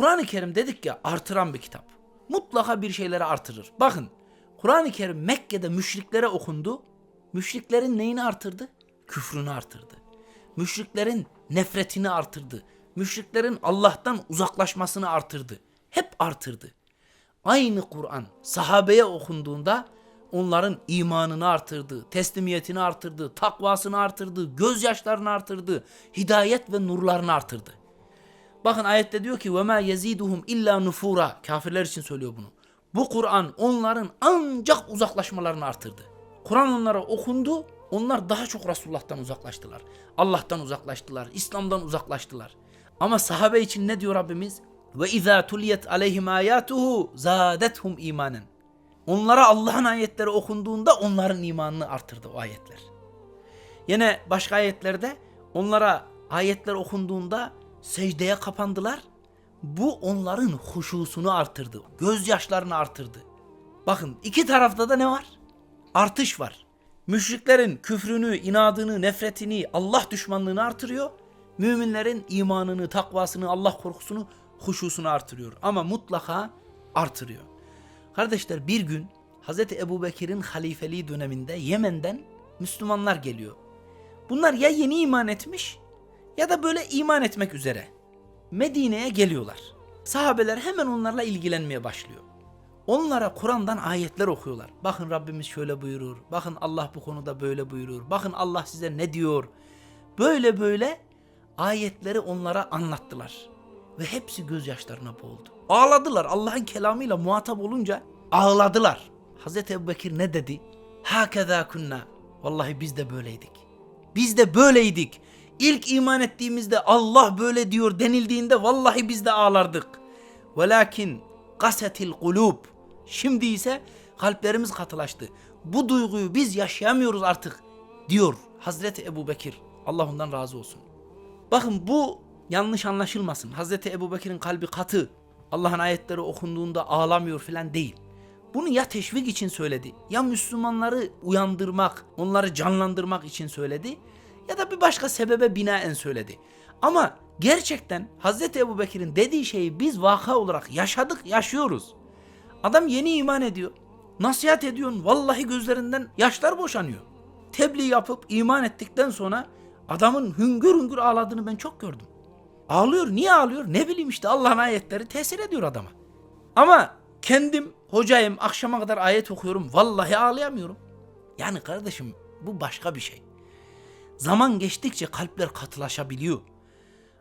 Kur'an-ı Kerim dedik ya artıran bir kitap. Mutlaka bir şeyleri artırır. Bakın Kur'an-ı Kerim Mekke'de müşriklere okundu. Müşriklerin neyini artırdı? Küfrünü artırdı. Müşriklerin nefretini artırdı. Müşriklerin Allah'tan uzaklaşmasını artırdı. Hep artırdı. Aynı Kur'an sahabeye okunduğunda onların imanını artırdı, teslimiyetini artırdı, takvasını artırdı, gözyaşlarını artırdı, hidayet ve nurlarını artırdı. Bakın ayette diyor ki ve ma yeziduhum illa nufura. Kafirler için söylüyor bunu. Bu Kur'an onların ancak uzaklaşmalarını artırdı. Kur'an onlara okundu. Onlar daha çok Resulullah'tan uzaklaştılar. Allah'tan uzaklaştılar. İslam'dan uzaklaştılar. Ama sahabe için ne diyor Rabbimiz? Ve izâ tuliyet aleyhim âyâtuhu zâdethum imanen. Onlara Allah'ın ayetleri okunduğunda onların imanını artırdı o ayetler. Yine başka ayetlerde onlara ayetler okunduğunda secdeye kapandılar. Bu onların huşusunu artırdı. Gözyaşlarını artırdı. Bakın iki tarafta da ne var? Artış var. Müşriklerin küfrünü, inadını, nefretini, Allah düşmanlığını artırıyor. Müminlerin imanını, takvasını, Allah korkusunu, huşusunu artırıyor. Ama mutlaka artırıyor. Kardeşler bir gün Hz. Ebu Bekir'in halifeliği döneminde Yemen'den Müslümanlar geliyor. Bunlar ya yeni iman etmiş ya da böyle iman etmek üzere. Medine'ye geliyorlar. Sahabeler hemen onlarla ilgilenmeye başlıyor. Onlara Kur'an'dan ayetler okuyorlar. Bakın Rabbimiz şöyle buyurur. Bakın Allah bu konuda böyle buyurur. Bakın Allah size ne diyor. Böyle böyle ayetleri onlara anlattılar. Ve hepsi gözyaşlarına boğuldu. Ağladılar. Allah'ın kelamıyla muhatap olunca ağladılar. Hazreti Ebubekir ne dedi? Hakeza kunna. Vallahi biz de böyleydik. Biz de böyleydik. İlk iman ettiğimizde Allah böyle diyor denildiğinde vallahi biz de ağlardık. Velakin kasetil kulub. Şimdi ise kalplerimiz katılaştı. Bu duyguyu biz yaşayamıyoruz artık diyor Hazreti Ebu Bekir. Allah ondan razı olsun. Bakın bu yanlış anlaşılmasın. Hazreti Ebu Bekir'in kalbi katı. Allah'ın ayetleri okunduğunda ağlamıyor falan değil. Bunu ya teşvik için söyledi ya Müslümanları uyandırmak, onları canlandırmak için söyledi ya da bir başka sebebe binaen söyledi. Ama gerçekten Hazreti Ebu Bekir'in dediği şeyi biz vaka olarak yaşadık, yaşıyoruz. Adam yeni iman ediyor. Nasihat ediyorsun. Vallahi gözlerinden yaşlar boşanıyor. Tebliğ yapıp iman ettikten sonra adamın hüngür hüngür ağladığını ben çok gördüm. Ağlıyor. Niye ağlıyor? Ne bileyim işte Allah'ın ayetleri tesir ediyor adama. Ama kendim hocayım akşama kadar ayet okuyorum. Vallahi ağlayamıyorum. Yani kardeşim bu başka bir şey. Zaman geçtikçe kalpler katılaşabiliyor.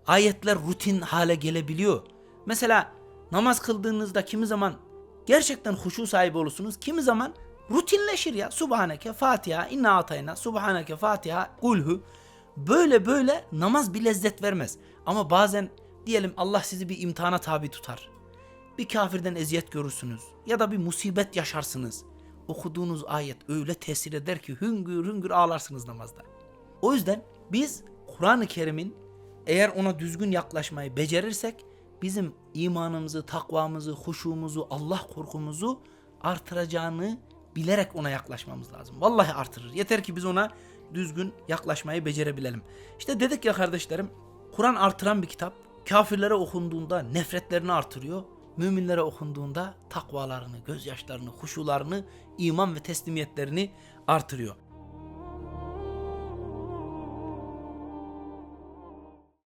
Ayetler rutin hale gelebiliyor. Mesela namaz kıldığınızda kimi zaman gerçekten huşu sahibi olursunuz. Kimi zaman rutinleşir ya. Subhaneke, Fatiha, inna atayna, Subhaneke, Fatiha, kulhu. Böyle böyle namaz bir lezzet vermez. Ama bazen diyelim Allah sizi bir imtihana tabi tutar. Bir kafirden eziyet görürsünüz. Ya da bir musibet yaşarsınız. Okuduğunuz ayet öyle tesir eder ki hüngür hüngür ağlarsınız namazda. O yüzden biz Kur'an-ı Kerim'in eğer ona düzgün yaklaşmayı becerirsek bizim imanımızı, takvamızı, huşumuzu, Allah korkumuzu artıracağını bilerek ona yaklaşmamız lazım. Vallahi artırır. Yeter ki biz ona düzgün yaklaşmayı becerebilelim. İşte dedik ya kardeşlerim, Kur'an artıran bir kitap. Kafirlere okunduğunda nefretlerini artırıyor. Müminlere okunduğunda takvalarını, gözyaşlarını, huşularını, iman ve teslimiyetlerini artırıyor.